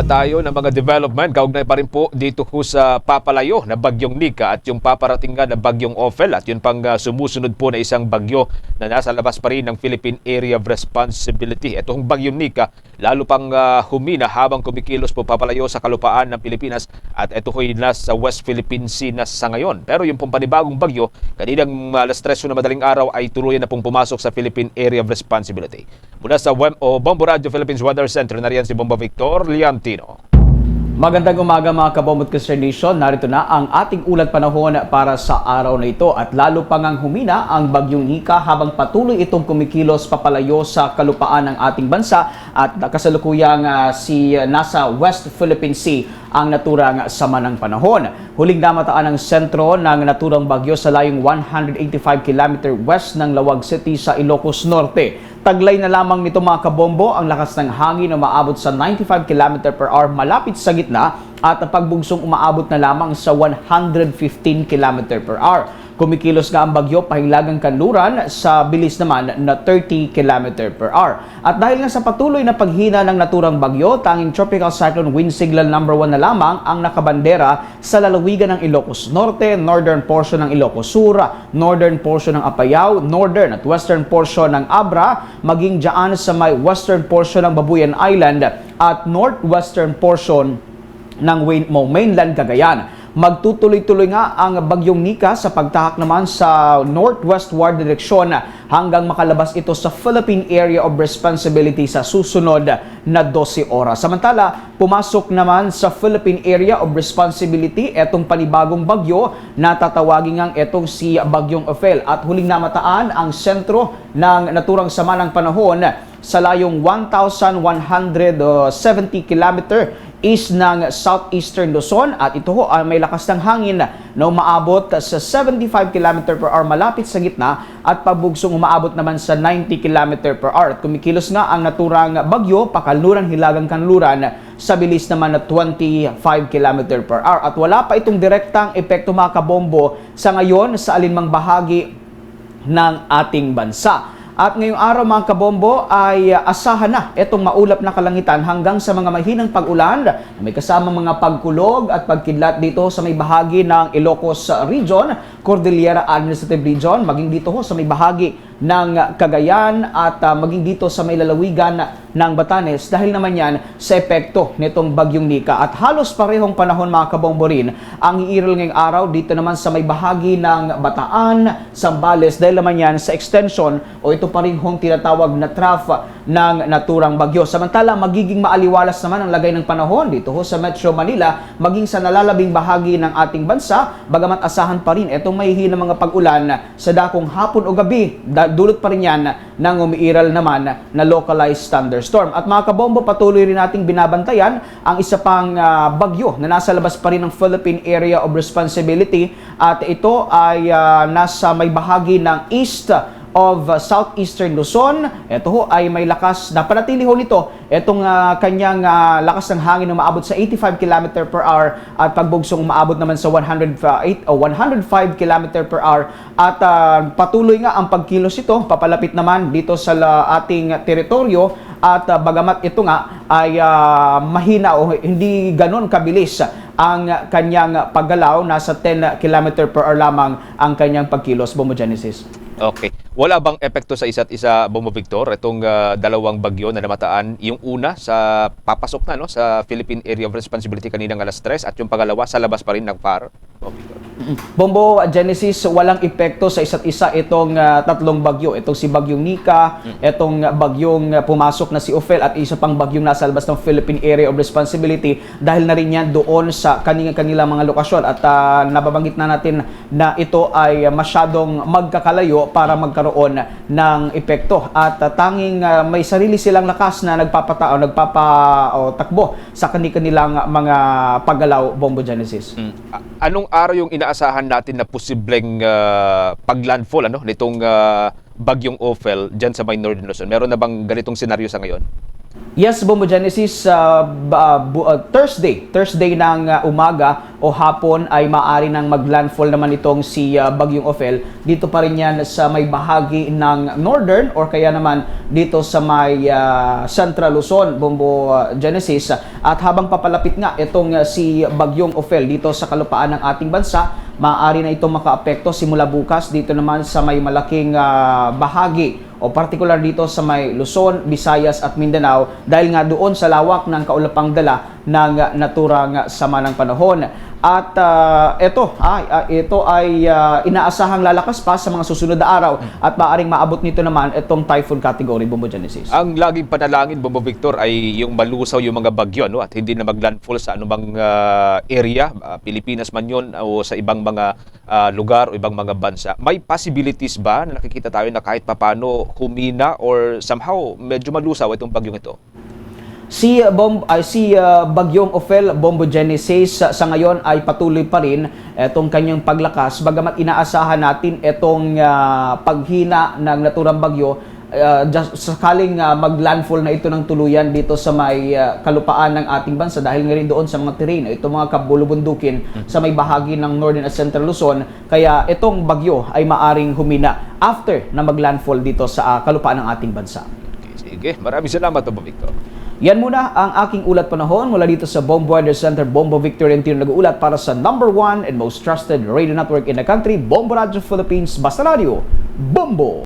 Tayo ng mga development, kaugnay pa rin po dito po sa papalayo na bagyong Nika at yung paparating nga na bagyong Ophel at yun pang uh, sumusunod po na isang bagyo na nasa labas pa rin ng Philippine Area of Responsibility. Itong bagyong Nika lalo pang uh, humina habang kumikilos po papalayo sa kalupaan ng Pilipinas at ito ho'y nasa West Philippine Sea na sa ngayon. Pero yung pong panibagong bagyo, kaninang uh, alas 3 na madaling araw ay tuluyan na pong pumasok sa Philippine Area of Responsibility. Mula sa Wem o Bombo Radio Philippines Weather Center, nariyan si Bombo Victor Liantino. Magandang umaga mga kabomot Christian Nation. Narito na ang ating ulat panahon para sa araw na ito at lalo pang ang humina ang bagyong Nika habang patuloy itong kumikilos papalayo sa kalupaan ng ating bansa at kasalukuyang ah, si ah, nasa West Philippine Sea ang naturang sama ng panahon. Huling namataan ang sentro ng naturang bagyo sa layong 185 km west ng Lawag City sa Ilocos Norte. Taglay na lamang nito mga kabombo ang lakas ng hangin na umaabot sa 95 km per hour malapit sa gitna at ang umaabot na lamang sa 115 km per hour. Kumikilos nga ang bagyo pahilagang kanluran sa bilis naman na 30 km per hour. At dahil nga sa patuloy na paghina ng naturang bagyo, tanging tropical cyclone wind signal number 1 na lamang ang nakabandera sa lalawigan ng Ilocos Norte, northern portion ng Ilocos Sur, northern portion ng Apayao, northern at western portion ng Abra, maging dyan sa may western portion ng Babuyan Island at northwestern portion ng mainland Cagayan. Magtutuloy-tuloy nga ang bagyong Nika sa pagtahak naman sa northwestward direksyon hanggang makalabas ito sa Philippine Area of Responsibility sa susunod na 12 oras. Samantala, pumasok naman sa Philippine Area of Responsibility etong panibagong bagyo na tatawagin ngang etong si Bagyong Ophel at huling namataan ang sentro ng naturang sama ng panahon sa layong 1,170 km east ng southeastern Luzon at ito ho ay may lakas ng hangin na umaabot sa 75 km per hour malapit sa gitna at pagbugsong umaabot naman sa 90 km per hour. At kumikilos nga ang naturang bagyo, pakalnuran, hilagang kanluran sa bilis naman na 25 km per hour. At wala pa itong direktang epekto mga kabombo sa ngayon sa alinmang bahagi ng ating bansa. At ngayong araw mga kabombo ay uh, asahan na itong maulap na kalangitan hanggang sa mga mahinang pag-ulan may kasama mga pagkulog at pagkidlat dito sa may bahagi ng Ilocos Region, Cordillera Administrative Region, maging dito ho sa may bahagi ng Cagayan at uh, maging dito sa may lalawigan ng Batanes dahil naman yan sa epekto nitong bagyong Nika. At halos parehong panahon mga kabombo ang iiral ngayong araw dito naman sa may bahagi ng Bataan, Sambales dahil naman yan sa extension o ito pa rin hong tinatawag na trough ng naturang bagyo. Samantala, magiging maaliwalas naman ang lagay ng panahon dito ho sa Metro Manila maging sa nalalabing bahagi ng ating bansa bagamat asahan pa rin itong mahihina mga pag-ulan sa dakong hapon o gabi dulot pa rin yan ng umiiral naman na localized thunderstorm. At mga kabombo, patuloy rin nating binabantayan ang isa pang ah, bagyo na nasa labas pa rin ng Philippine Area of Responsibility at ito ay ah, nasa may bahagi ng east of uh, southeastern Luzon. Ito ho ay may lakas na panatili ho nito. Itong ah, kanyang ah, lakas ng hangin na umaabot sa 85 km per hour at pagbugsong umaabot naman sa 108 o 105 km per hour. At ah, patuloy nga ang pagkilos ito. Papalapit naman dito sa la- ating teritoryo. At ah, bagamat ito nga ay ah, mahina o hindi ganon kabilis ang kanyang paggalaw nasa 10 km per hour lamang ang kanyang pagkilos. Bomo Genesis. Okay. Wala bang epekto sa isa't isa, Bombo Victor, itong ah, dalawang bagyo na namataan? Yung una sa papasok na no sa Philippine Area of Responsibility kaninang alas 3 at yung pangalawa sa labas pa rin ng PAR? Bombo Victor. Bombo Genesis, walang epekto sa isa't isa itong ah, tatlong bagyo. Itong si Bagyong Nika, itong bagyong ah, pumasok na si Ophel at isa pang bagyong nasa labas ng Philippine Area of Responsibility dahil na rin yan doon sa kanilang mga lokasyon at ah, nababanggit na natin na ito ay masyadong magkakalayo para magkaroon ng epekto at ah, tanging ah, may sarili silang lakas na nagpapatao, nagpapa o takbo sa kanilang mga paggalaw Bombo Genesis. Mm. Anong araw yung inaasahan natin na posibleng ah, paglandfall ano nitong ah, bagyong Ophel diyan sa may Northern Luzon? Meron na bang ganitong senaryo sa ngayon? Yes, Bombo Genesis, uh, bu- uh, Thursday, Thursday ng uh, umaga o hapon ay maaari nang maglandfall naman itong si uh, Bagyong Ophel. Dito pa rin yan sa may bahagi ng northern or kaya naman dito sa may uh, Central Luzon, Bombo uh, Genesis. At habang papalapit nga itong uh, si Bagyong Ophel dito sa kalupaan ng ating bansa, maaari na itong makaapekto simula bukas dito naman sa may malaking ah, bahagi o particular dito sa may Luzon, Visayas at Mindanao dahil nga doon sa lawak ng kaulapang dala ng naturang sama ng panahon. At ah, ito, ay, ah, ito ay ah, inaasahang lalakas pa sa mga susunod na araw at maaaring maabot nito naman itong typhoon category, Bumbo Genesis. Ang laging panalangin, Bombo Victor, ay yung malusaw yung mga bagyo no? at hindi na maglandfall sa anumang ah, area, ah, Pilipinas man yun o sa ibang mga ah, lugar o ibang mga bansa. May possibilities ba na nakikita tayo na kahit papano humina or somehow medyo malusaw itong bagyong ito? Si Bom ay si uh, Bagyong Ophel Bombo Genesis sa, ngayon ay patuloy pa rin itong kanyang paglakas bagamat inaasahan natin itong uh, paghina ng naturang bagyo uh, just, sakaling uh, maglandfall na ito ng tuluyan dito sa may uh, kalupaan ng ating bansa dahil nga rin doon sa mga terrain ito mga kabulubundukin sa may bahagi ng Northern at Central Luzon kaya itong bagyo ay maaring humina after na maglandfall dito sa uh, kalupaan ng ating bansa. Sige, maraming salamat, Bombo Victor. Yan muna ang aking ulat panahon mula dito sa Bombo Center, Bombo Victor Tino nag-uulat para sa number one and most trusted radio network in the country, Bombo Radio Philippines, Basta Radio, Bombo!